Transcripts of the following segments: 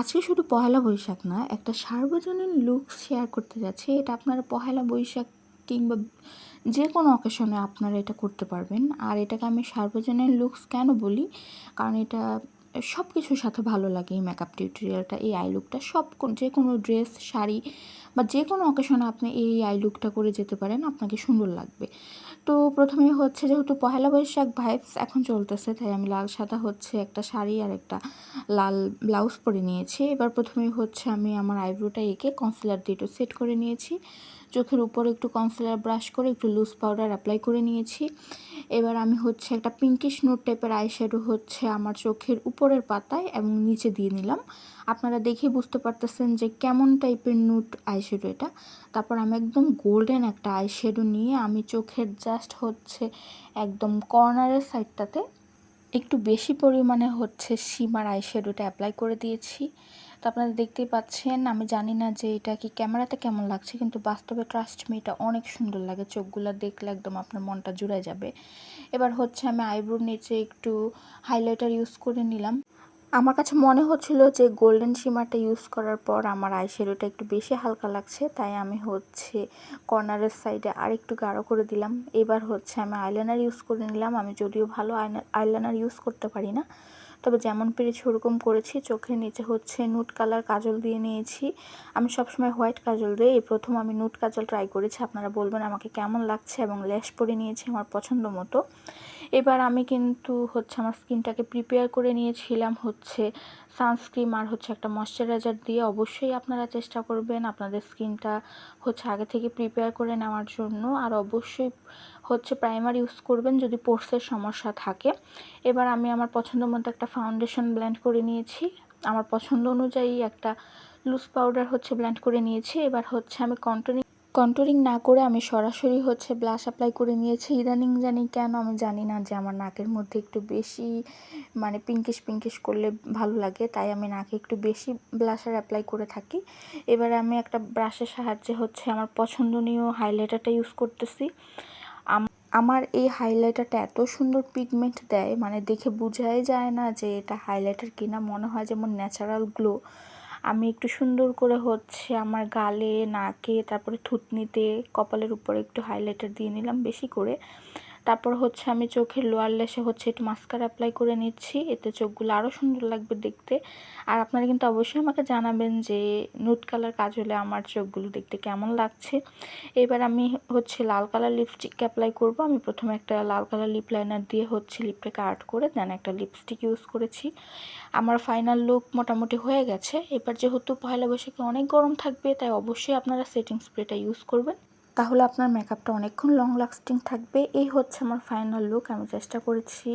আজকে শুধু পহেলা বৈশাখ না, একটা সার্বজনীন লুক শেয়ার করতে যাচ্ছি। এটা আপনারা পহেলা বৈশাখ কিংবা যে কোনো অকেশনে আপনারা এটা করতে পারবেন। আর এটাকে আমি সার্বজনীন লুকস কেন বলি? কারণ এটা সব কিছুর সাথে ভালো লাগে এই মেকআপ টিউটোরিয়ালটা এই আই লুকটা সব যে কোনো ড্রেস শাড়ি বা যে কোনো অকেশনে আপনি এই আই লুকটা করে যেতে পারেন, আপনাকে সুন্দর লাগবে। তো প্রথমে হচ্ছে যেহেতু পহেলা বৈশাখ ভাইবস এখন চলতেছে, তাই আমি লাল সাদা হচ্ছে একটা শাড়ি আর একটা লাল ব্লাউজ পরে নিয়েছি। এবার প্রথমে হচ্ছে আমি আমার আইব্রোটা এঁকে কনসিলার দিয়ে একটু সেট করে নিয়েছি। চোখের উপরে একটু কনসিলার ব্রাশ করে একটু লুজ পাউডার অ্যাপ্লাই করে নিয়েছি। এবার আমি হচ্ছে একটা পিঙ্কিশ নোট টাইপের আইশ্যাডো হচ্ছে আমার চোখের উপরের পাতায় এবং নিচে দিয়ে নিলাম। আপনারা দেখে বুঝতে পারতেছেন যে কেমন টাইপের নুট আইশ্যাডো এটা। তারপর আমি একদম গোল্ডেন একটা আইশ্যাডো নিয়ে আমি চোখের জাস্ট হচ্ছে একদম কর্নারের সাইডটাতে একটু বেশি পরিমাণে হচ্ছে সীমার আইশ্যাডোটা অ্যাপ্লাই করে দিয়েছি। তো আপনারা দেখতেই পাচ্ছেন, আমি জানি না যে এটা কি ক্যামেরাতে কেমন লাগছে, কিন্তু বাস্তবে ট্রাস্ট মি এটা অনেক সুন্দর লাগে। চোখগুলো দেখলে একদম আপনার মনটা জুড়ে যাবে। এবার হচ্ছে আমি আইব্রোর নিচে একটু হাইলাইটার ইউজ করে নিলাম। আমার কাছে মনে হচ্ছিল যে গোল্ডেন শিমারটা ইউজ করার পর আমার আইশ্যাডোটা একটু বেশি হালকা লাগছে, তাই আমি হচ্ছে কর্নারের সাইডে আর একটু গাঢ় করে দিলাম। এবার হচ্ছে আমি আইলাইনার ইউজ করে নিলাম। আমি যদিও ভালো আইলাইনার ইউজ করতে পারি না তবে যেমন পেরেছি ওরকম করেছি। চোখের নিচে হচ্ছে নুট কালার কাজল দিয়ে নিয়েছি। আমি সবসময় হোয়াইট কাজল দিয়ে এই প্রথম আমি নুট কাজল ট্রাই করেছি। আপনারা বলবেন আমাকে কেমন লাগছে এবং ল্যাশ পরে নিয়েছি আমার পছন্দ মতো। এবার আমি কিন্তু হচ্ছে আমার স্কিনটাকে প্রিপেয়ার করে নিয়েছিলাম হচ্ছে সানস্ক্রিম আর হচ্ছে একটা ময়শ্চারাইজার দিয়ে। অবশ্যই আপনারা চেষ্টা করবেন আপনাদের স্কিনটা হচ্ছে আগে থেকে প্রিপেয়ার করে নেওয়ার জন্য। আর অবশ্যই হচ্ছে প্রাইমার ইউজ করবেন যদি পোর্সের সমস্যা থাকে। এবার আমি আমার পছন্দ মতো একটা ফাউন্ডেশন ব্ল্যান্ড করে নিয়েছি। আমার পছন্দ অনুযায়ী একটা লুজ পাউডার হচ্ছে ব্ল্যান্ড করে নিয়েছি। এবার হচ্ছে আমি কন্ট্রোলিং কন্ট্রোলিং না করে আমি সরাসরি হচ্ছে ব্লাশ অ্যাপ্লাই করে নিয়েছি। ইদানিং জানি কেন আমি জানি না যে আমার নাকের মধ্যে একটু বেশি মানে পিঙ্কিশ পিঙ্কিশ করলে ভালো লাগে, তাই আমি নাকে একটু বেশি ব্লাশার অ্যাপ্লাই করে থাকি। এবারে আমি একটা ব্রাশের সাহায্যে হচ্ছে আমার পছন্দনীয় হাইলাইটারটা ইউজ করতেছি। আমার এই হাইলাইটারটা এত সুন্দর পিগমেন্ট দেয় মানে দেখে বোঝাই যায় না যে এটা হাইলাইটার কিনা, মনে হয় যেমন ন্যাচারাল গ্লো আমি একটু সুন্দর করে হচ্ছে আমার গালে, নাকে, তারপরে থুতনিতে, কপালের উপরে একটু হাইলাইটার দিয়ে নিলাম বেশি করে। তারপর হচ্ছে আমি চোখের লোয়ার লেসে হচ্ছে একটু মাস্কার অ্যাপ্লাই করে নিচ্ছি। এতে চোখগুলো আরও সুন্দর লাগবে দেখতে। আর আপনারা কিন্তু অবশ্যই আমাকে জানাবেন যে নুট কালার কাজ হলে আমার চোখগুলো দেখতে কেমন লাগছে। এবার আমি হচ্ছে লাল কালার লিপস্টিক অ্যাপ্লাই করব। আমি প্রথমে একটা লাল কালার লিপ লাইনার দিয়ে হচ্ছে লিপটাকে আর্ট করে দেন একটা লিপস্টিক ইউজ করেছি। আমার ফাইনাল লুক মোটামুটি হয়ে গেছে। এবার যেহেতু পয়লা বৈশাখে অনেক গরম থাকবে, তাই অবশ্যই আপনারা সেটিং স্প্রেটা ইউজ করবেন। তাহলে আপনার মেকআপটা অনেকক্ষণ লং লাস্টিং থাকবে। এই হচ্ছে আমার ফাইনাল লুক আমি চেষ্টা করেছি,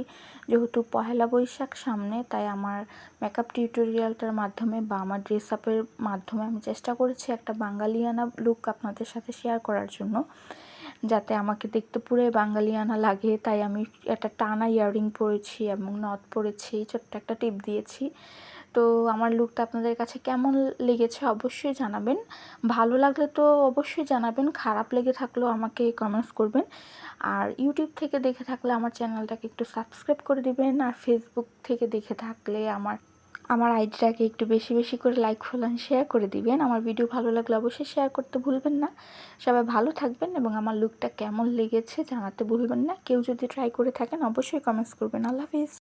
যেহেতু পহেলা বৈশাখ সামনে, তাই আমার মেকআপ টিউটোরিয়ালটার মাধ্যমে বা আমার ড্রেস আপের মাধ্যমে আমি চেষ্টা করেছি একটা বাঙালিয়ানা লুক আপনাদের সাথে শেয়ার করার জন্য। যাতে আমাকে দেখতে পুরোই বাঙালিয়ানা লাগে, তাই আমি একটা টানা ইয়াররিং পরেছি এবং নথ পরেছি, ছোট্ট একটা টিপ দিয়েছি। তো আমার লুকটা আপনাদের কাছে কেমন লেগেছে অবশ্যই জানাবেন। ভালো লাগলে তো অবশ্যই জানাবেন, খারাপ লেগে থাকলেও আমাকে কমেন্টস করবেন। আর ইউটিউব থেকে দেখে থাকলে আমার চ্যানেলটাকে একটু সাবস্ক্রাইব করে দিবেন। আর ফেসবুক থেকে দেখে থাকলে আমার আমার আইডিটাকে একটু বেশি বেশি করে লাইক ফলান শেয়ার করে দিবেন। আমার ভিডিও ভালো লাগলে অবশ্যই শেয়ার করতে ভুলবেন না। সবাই ভালো থাকবেন এবং আমার লুকটা কেমন লেগেছে জানাতে ভুলবেন না। কেউ যদি ট্রাই করে থাকেন, অবশ্যই কমেন্টস করবেন। আল্লাহ হাফিজ।